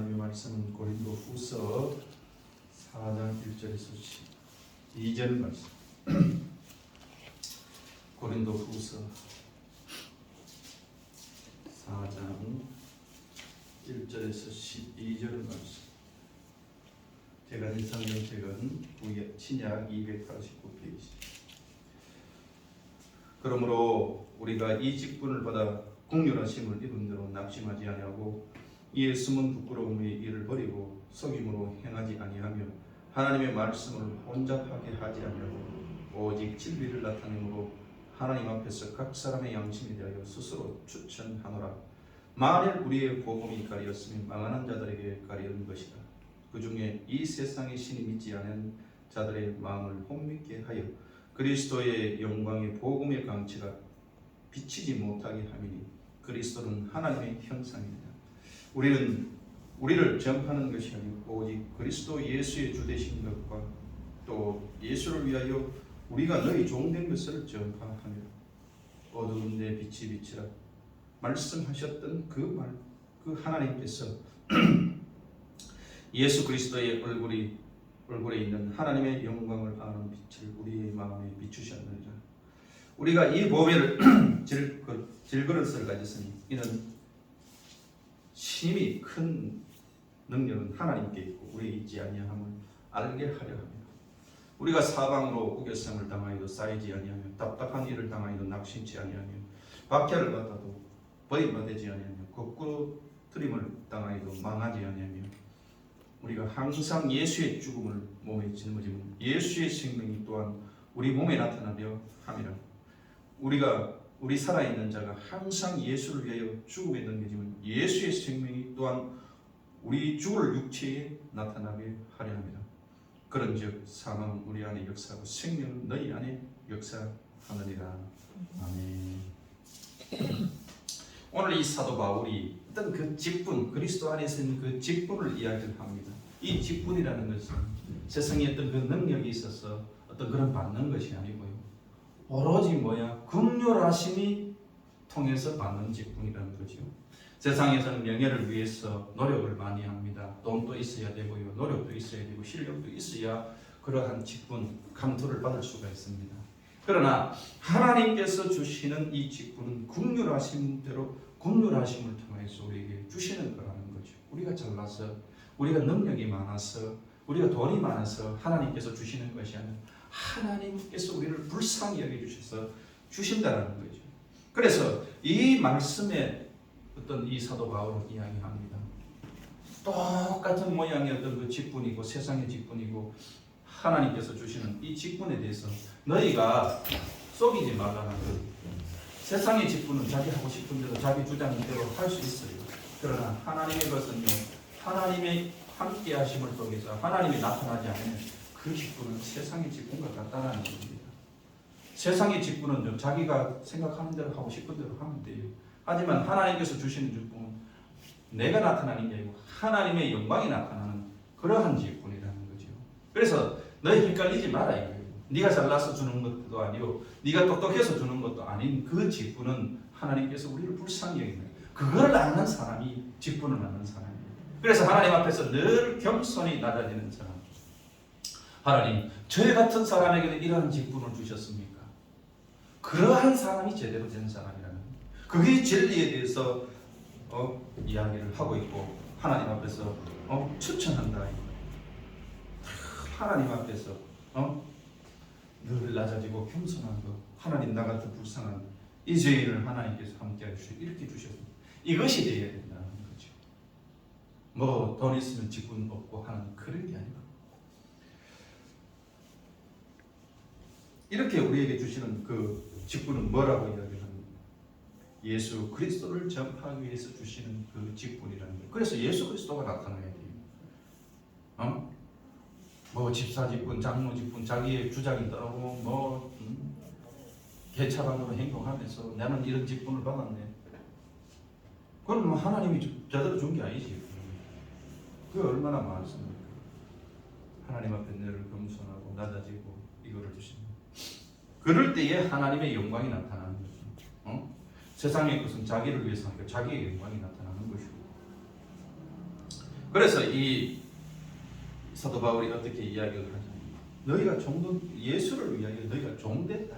하나님의 말씀은 고린도 후서 4장 1절에서 12절 말씀. 고린도 후서 4장 1절에서 12절 말씀. 제가 된 성경책은 신약 289페이지. 그러므로 우리가 이 직분을 받아 국률하심을 입은 대로 낙심하지 아니하고 숨은 부끄러움의 일을 버리고 속임으로 행하지 아니하며 하나님의 말씀을 혼잡하게 하지 아니하고 오직 진리를 나타내므로 하나님 앞에서 각 사람의 양심에 대하여 스스로 추천하노라 만일 우리의 복음이 가리었으면 망하는 자들에게 가리는 것이다 그 중에 이 세상의 신이 믿지 않은 자들의 마음을 혼미케 하여 그리스도의 영광의 복음의 강치가 비치지 못하게 함이니 그리스도는 하나님의 형상입니다. 우리는 우리를 전파하는 것이 아니고 오직 그리스도 예수의 주 되신 것과 또 예수를 위하여 우리가 너희 종된 것을 전파하며 어두운 데 빛이 비치라 말씀하셨던 그 말 그 하나님께서 예수 그리스도의 얼굴이 얼굴에 있는 하나님의 영광을 아는 빛을 우리의 마음에 비추셨느니라. 우리가 이 보배를 질그- 질그릇을 가졌으니 이는 심히 큰 능력은 하나님께 있고 우리에 있지 아니함을 알게 하려 합니다. 우리가 사방으로 우겨성을 당하여도 쌓이지 아니하며 답답한 일을 당하여도 낙심치 아니하며 박해를 받아도 버림받지 아니하며 거꾸로 트림을 당하여도 망하지 아니하며 우리가 항상 예수의 죽음을 몸에 짊어지면 예수의 생명이 또한 우리 몸에 나타나며 함이라. 우리가 우리 살아있는 자가 항상 예수를 위하여 죽음에 넘겨지면 예수의 생명이 또한 우리 죽을 육체에 나타나게 하려 합니다. 그런즉 사망은 우리 안에 역사하고 생명은 너희 안에 역사하느니라. 아멘. 오늘 이 사도 바울이 어떤 그 직분, 그리스도 안에서 있는 그 직분을 이야기를 합니다. 이 직분이라는 것은 세상에 어떤 그 능력이 있어서 어떤 그런 받는 것이 아니고요. 오로지 뭐야? 긍휼하심이 통해서 받는 직분이라는 거죠. 세상에서는 명예를 위해서 노력을 많이 합니다. 돈도 있어야 되고요. 노력도 있어야 되고 실력도 있어야 그러한 직분, 감투를 받을 수가 있습니다. 그러나 하나님께서 주시는 이 직분은 긍휼하심 대로 긍휼하심을 통해서 우리에게 주시는 거라는 거죠. 우리가 잘나서 우리가 능력이 많아서 우리가 돈이 많아서 하나님께서 주시는 것이 아니라 하나님께서 우리를 불쌍히 여겨 주셔서 주신다는 거죠. 그래서 이 말씀에 어떤 이 사도 바울은 이야기합니다. 똑같은 모양의 어떤 그 직분이고 세상의 직분이고 하나님께서 주시는 이 직분에 대해서 너희가 속이지 말라는 것. 세상의 직분은 자기 하고 싶은 대로 자기 주장대로 할 수 있어요. 그러나 하나님의 것은요. 하나님의 함께 하심을 통해서 하나님이 나타나지 않으면 그 직분은 세상의 직분과 같다는 겁니다. 세상의 직분은 자기가 생각하는 대로 하고 싶은 대로 하면 돼요. 하지만 하나님께서 주시는 직분은 내가 나타나는 게 아니고 하나님의 영광이 나타나는 그러한 직분이라는 거죠. 그래서 너희 헷갈리지 마라 이거예요. 네가 잘나서 주는 것도 아니고 네가 똑똑해서 주는 것도 아닌 그 직분은 하나님께서 우리를 불쌍히 여기는 그걸 아는 사람이 직분을 아는 사람이에요. 그래서 하나님 앞에서 늘 겸손히 낮아지는 사람. 하나님, 저희 같은 사람에게는 이러한 직분을 주셨습니까? 그러한 사람이 제대로 된 사람이라는. 그게 진리에 대해서 어, 이야기를 하고 있고 하나님 앞에서 어, 추천한다. 하나님 앞에서 어, 늘 낮아지고 겸손한 것. 하나님 나 같은 불쌍한 이 죄인을 하나님께서 함께 해주시 이렇게 주셨습니다. 이것이 되어야 된다는 거죠. 뭐 돈 있으면 직분 없고 하는 그런 게 아니고 이렇게 우리에게 주시는 그 직분은 뭐라고 이야기하는 예수 그리스도를 전파하기 위해서 주시는 그 직분이라는 거예요. 그래서 예수 그리스도가 나타나야 돼요. 어? 뭐 집사 직분, 장로 직분, 자기의 주장이 따르고 뭐 음, 개차반으로 행동하면서 나는 이런 직분을 받았네. 그건 뭐 하나님이 주- 제대로 준 게 아니지. 그게 얼마나 많습니까? 하나님 앞에 늘 겸손하고 낮아지고 이거를 주십니다. 그럴 때에 하나님의 영광이 나타나는 거죠. 어? 세상의 것은 자기를 위해서 하니까 자기의 영광이 나타나는 것이고 그래서 이 사도 바울이 어떻게 이야기를 하냐면 너희가 종된 예수를 위하여 너희가 종됐다.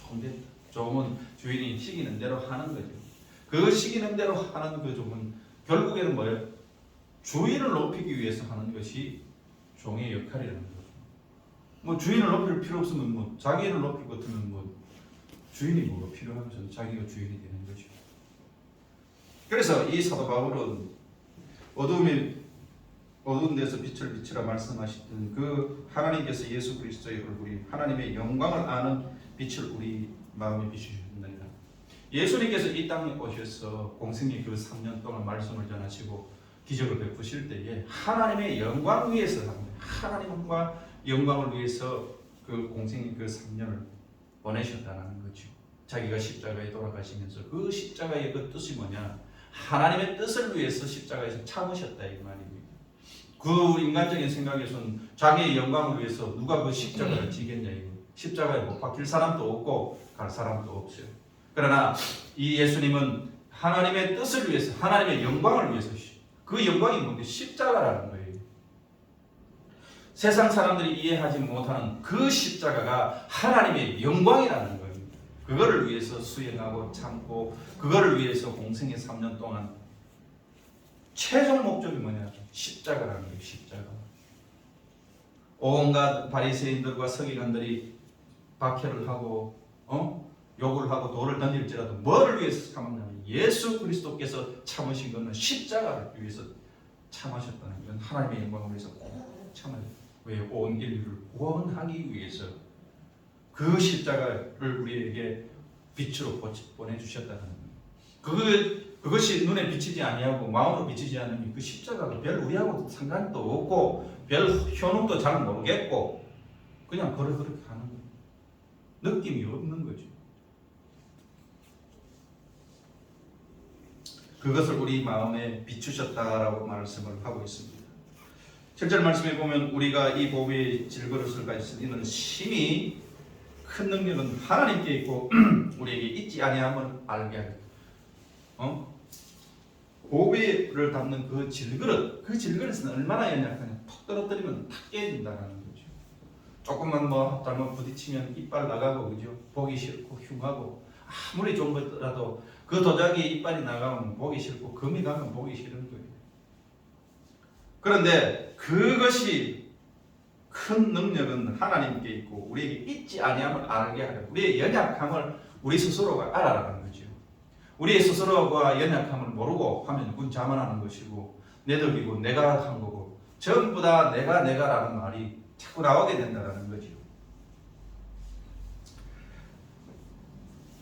종됐다. 종은 주인이 시키는 대로 하는 거죠. 그 시키는 대로 하는 그 종은 결국에는 뭐예요? 주인을 높이기 위해서 하는 것이 종의 역할이라는 거죠. 뭐 주인을 높일 필요 없으면 뭐 자기를 높일 것 같으면 뭐 주인이 뭐가 필요하면서 자기가 주인이 되는 거죠. 그래서 이 사도 바울은 어둠이 어두운 데서 빛을 비추라 말씀하셨던 그 하나님께서 예수 그리스도의 얼굴이 하나님의 영광을 아는 빛을 우리 마음에 비추셨느니라. 예수님께서 이 땅에 오셔서 공생의 그 3년 동안 말씀을 전하시고 기적을 베푸실 때에 하나님의 영광 위에서. 하나님과 영광을 위해서 그 공생의 그 3년을 보내셨다는 거죠. 자기가 십자가에 돌아가시면서 그 십자가의 그 뜻이 뭐냐? 하나님의 뜻을 위해서 십자가에서 참으셨다 이 말입니다. 그 인간적인 생각에서는 자기의 영광을 위해서 누가 그 십자가를 지겠냐 이거. 십자가에 못 박힐 사람도 없고 갈 사람도 없어요. 그러나 이 예수님은 하나님의 뜻을 위해서 하나님의 영광을 위해서 그 영광이 뭔데 십자가라는. 세상 사람들이 이해하지 못하는 그 십자가가 하나님의 영광이라는 거예요. 그거를 위해서 수행하고 참고 그거를 위해서 공생의 3년 동안 최종 목적이 뭐냐? 십자가라는 거예요. 십자가. 온갖 바리새인들과 서기관들이 박해를 하고 어? 욕을 하고 돌을 던질지라도 뭐를 위해서 참았냐면 예수 그리스도께서 참으신 것은 십자가를 위해서 참으셨다는 건 하나님의 영광을 위해서 꼭 참아요. 왜? 온 인류를 구원하기 위해서 그 십자가를 우리에게 빛으로 보내주셨다는. 그, 그것이 눈에 비치지 아니하고 마음으로 비치지 않으면 그 십자가가 별 우리하고 상관도 없고 별 효능도 잘 모르겠고 그냥 그래 그렇게 하는 거예요. 느낌이 없는 거죠. 그것을 우리 마음에 비추셨다라고 말씀을 하고 있습니다. 7절 말씀에 보면 우리가 이 보배의 질그릇을 가지신 이는 심히 큰 능력은 하나님께 있고 우리에게 있지 아니함을 알게 하겠다. 어? 보배를 담는 그 질그릇, 그 질그릇은 얼마나 연약하냐. 톡 떨어뜨리면 탁 깨진다는 거죠. 조금만 뭐 잘못 부딪히면 이빨 나가고 그죠. 보기 싫고 흉하고 아무리 좋은 것라도 그 도자기에 이빨이 나가면 보기 싫고 금이 가면 보기 싫은 거예요. 그런데 그것이 큰 능력은 하나님께 있고 우리에게 있지 아니함을 알게 하려 우리의 연약함을 우리 스스로가 알아라는 거죠. 우리의 스스로가 연약함을 모르고 하면 그건 자만하는 것이고 내 덕이고 내가 한 거고 전부 다 내가 내가라는 말이 자꾸 나오게 된다는 거죠.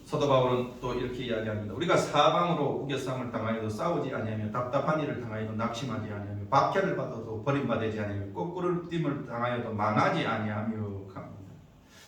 사도 바울은 또 이렇게 이야기합니다. 우리가 사방으로 우겨쌈을 당하여도 싸우지 아니하며 답답한 일을 당하여도 낙심하지 아니하며 박해를 받아도 버림받지 아니하며 거꾸로 림을 당하여도 망하지 아니하며 합니다.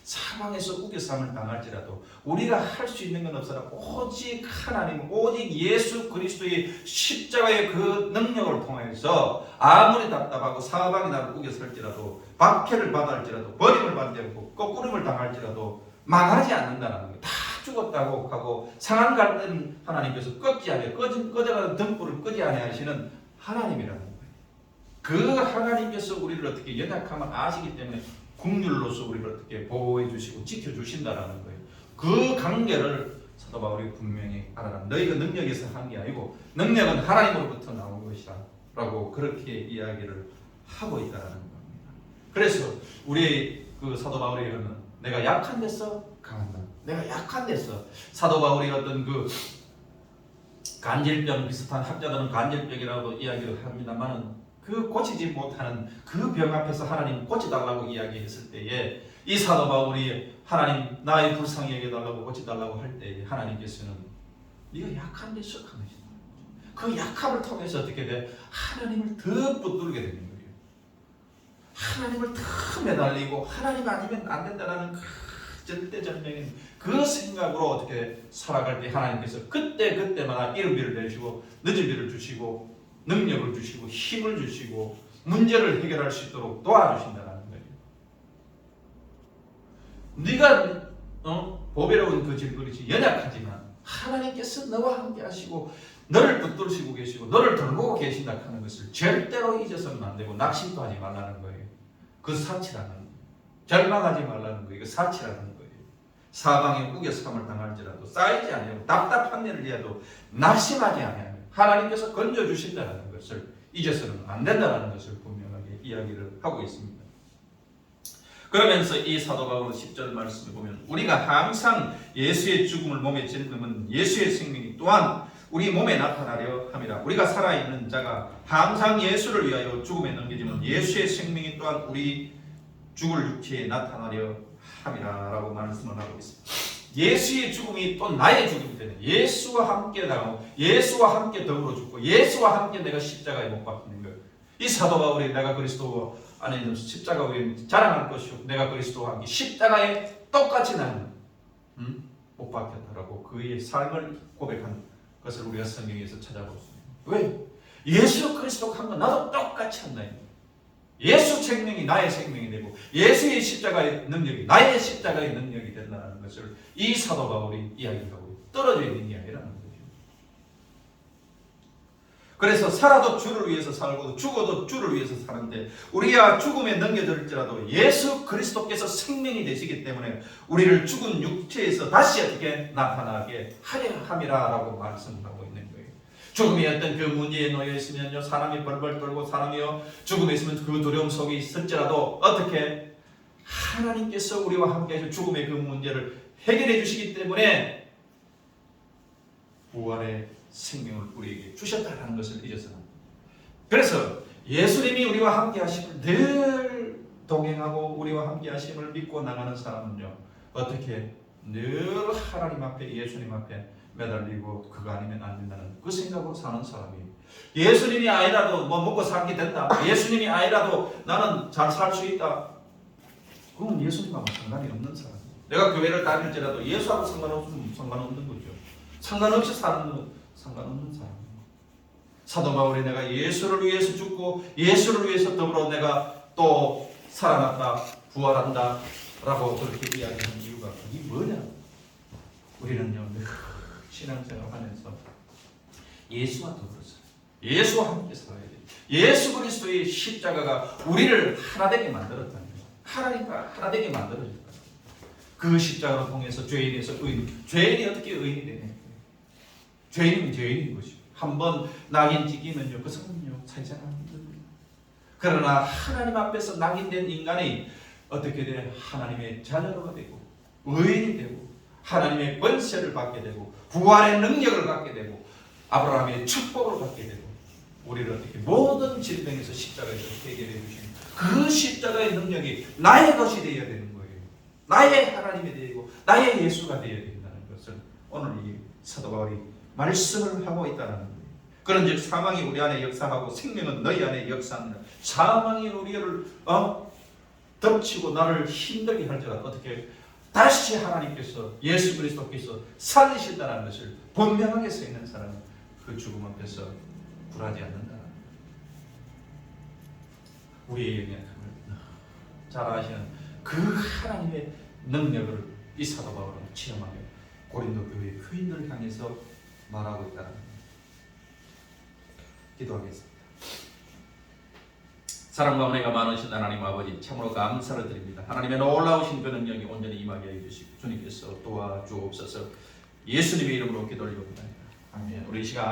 사방에서 우겨쌈을 당할지라도 우리가 할 수 있는 건 없으나 오직 하나님, 오직 예수 그리스도의 십자가의 그 능력을 통해서 아무리 답답하고 사방이 나를 우겨설지라도 박해를 받을지라도 버림을 받고 거꾸름을 당할지라도 망하지 않는다는 거예요. 다 죽었다고 하고 상한 갈 때는 하나님께서 끄지 않아요. 꺼진 꺼져가는 등불을 끄지 않아야 하시는 하나님이라는. 그 하나님께서 우리를 어떻게 연약함을 아시기 때문에 국률로서 우리를 어떻게 보호해 주시고 지켜 주신다라는 거예요. 그 관계를 사도 바울이 분명히 알아라. 너희가 능력에서 한 게 아니고 능력은 하나님으로부터 나온 것이다라고 그렇게 이야기를 하고 있다라는 겁니다. 그래서 우리 그 사도 바울이는 내가 약한 데서 강한다. 내가 약한 데서 사도 바울이 어떤 그 간질병 비슷한 학자들은 간질병이라고 이야기를 합니다만은 그 고치지 못하는 그 병 앞에서 하나님 고치달라고 이야기했을 때에 이 사도 바울이 하나님 나의 불쌍히 여겨달라고 고치달라고 할 때에 하나님께서는 네가 약한 데서 강해진다. 그 약함을 통해서 어떻게 돼? 하나님을 더 붙들게 되는 거예요. 하나님을 더 매달리고 하나님 아니면 안 된다라는 그 절대절명인 그 생각으로 어떻게 살아갈 때 하나님께서 그때 그때마다 이른 비를 내시고 늦은 비를 주시고 능력을 주시고 힘을 주시고 문제를 해결할 수 있도록 도와주신다는 거예요. 네가 어? 보배로운 그 질그릇이 연약하지만 하나님께서 너와 함께 하시고 너를 붙들으시고 계시고 너를 돌보고 계신다 하는 것을 절대로 잊어서는 안 되고 낙심도 하지 말라는 거예요. 그 사치라는. 절망하지 말라는 거예요. 그 사치라는 거예요. 사방에 우겨sam을 당할지라도 쌓이지 아니하고 답답한 일을 해도 낙심하지 아니하며 하나님께서 건져 주신다는 것을 잊어서는 안 된다는 것을 분명하게 이야기를 하고 있습니다. 그러면서 이 사도 바울의 10절 말씀을 보면 우리가 항상 예수의 죽음을 몸에 짓는 예수의 생명이 또한 우리 몸에 나타나려 함이라. 우리가 살아있는 자가 항상 예수를 위하여 죽음에 넘겨지면 예수의 생명이 또한 우리 죽을 육체에 나타나려 함이라라고 말씀을 하고 있습니다. 예수의 죽음이 또 나의 죽음이 되는 예수와 함께 나가고 예수와 함께 더불어 죽고 예수와 함께 내가 십자가에 못 박히는 거예요. 이 사도 바울이 내가 그리스도 안에 있는 십자가 위에 자랑할 것이요 내가 그리스도와 함께 십자가에 똑같이 나는 음? 못 박혔다라고 그의 삶을 고백한 것을 우리가 성경에서 찾아볼 수 있습니다. 왜? 예수 그리스도가 한건 나도 똑같이 한다. 예수 생명이 나의 생명이 예수의 십자가의 능력이 나의 십자가의 능력이 된다는 것을 이 사도 바울이 이야기하고 떨어져 있는 게 아니라는 거죠. 그래서 살아도 주를 위해서 살고 죽어도 주를 위해서 사는데 우리가 죽음에 넘겨질지라도 예수 그리스도께서 생명이 되시기 때문에 우리를 죽은 육체에서 다시 어떻게 나타나게 하려 함이라라고 말씀하고 있는 거예요. 죽음이 어떤 그 문제에 놓여 있으면요 사람이 벌벌 떨고 사람이요 죽음에 있으면 그 두려움 속에 있을지라도 어떻게 하나님께서 우리와 함께해서 죽음의 그 문제를 해결해 주시기 때문에 부활의 생명을 우리에게 주셨다는 것을 잊어서는. 그래서 예수님이 우리와 함께 하심을 늘 동행하고 우리와 함께 하심을 믿고 나가는 사람은요 어떻게 늘 하나님 앞에 예수님 앞에 매달리고 그거 아니면 안 된다는 그 생각으로 사는 사람이에요. 예수님이 아니라도 뭐 먹고 살게 된다. 예수님이 아니라도 나는 잘 살 수 있다. 그건 예수님하고 상관이 없는 사람. 내가 교회를 다닐지라도 예수하고 상관없으면 상관없는 거죠. 상관없이 사는 건 상관없는 사람. 사도 바울이 내가 예수를 위해서 죽고 예수를 위해서 더불어 내가 또 살아났다, 부활한다 라고 그렇게 이야기하는 이유가 이게 뭐냐? 우리는요, 늘 신앙생활 하면서 예수와 더불어 살아요. 예수와 함께 살아야 돼요. 예수 그리스도의 십자가가 우리를 하나 되게 만들었다는 거예요. 하나님과 하나 되게 만들어줬다. 그 십자가를 통해서 죄인에서 의인, 죄인이 어떻게 의인이 되냐? 죄인은 죄인인 것이고 한번 낙인 찍히면요 그 사람은요 살자가 힘듭니다. 그러나 하나님 앞에서 낙인된 인간이 어떻게 돼 하나님의 자녀가 되고 의인이 되고 하나님의 권세를 받게 되고 부활의 능력을 갖게 되고 아브라함의 축복을 받게 되고 우리를 어떻게 모든 질병에서 십자가에서 해결해 주신 그 십자가의 능력이 나의 것이 되어야 되는 거예요. 나의 하나님이 되고 나의 예수가 되어야 된다는 것을 오늘 이 사도 바울이 말씀을 하고 있다는 거예요. 그런즉 사망이 우리 안에 역사하고 생명은 너희 안에 역사합니다. 사망이 우리를 어? 덮치고 나를 힘들게 할지라도 어떻게 다시 하나님께서 예수 그리스도께서 살리신다는 것을 분명하게 써 있는 사람은 그 죽음 앞에서 굴하지 않는다. 우리의 영향을 잘 아시는 그 하나님의 능력을 이 사도 바울은 체험하며 고린도 교회 교인들을 향해서 말하고 있다는. 기도하겠습니다. 사랑과 은혜가 많으신 하나님 아버지 참으로 감사를 드립니다. 하나님의 놀라우신 그 능력이 온전히 임하게 해주시고 주님께서 도와주옵소서 예수님의 이름으로 기도를 올립니다. 아멘. 우리 이 시간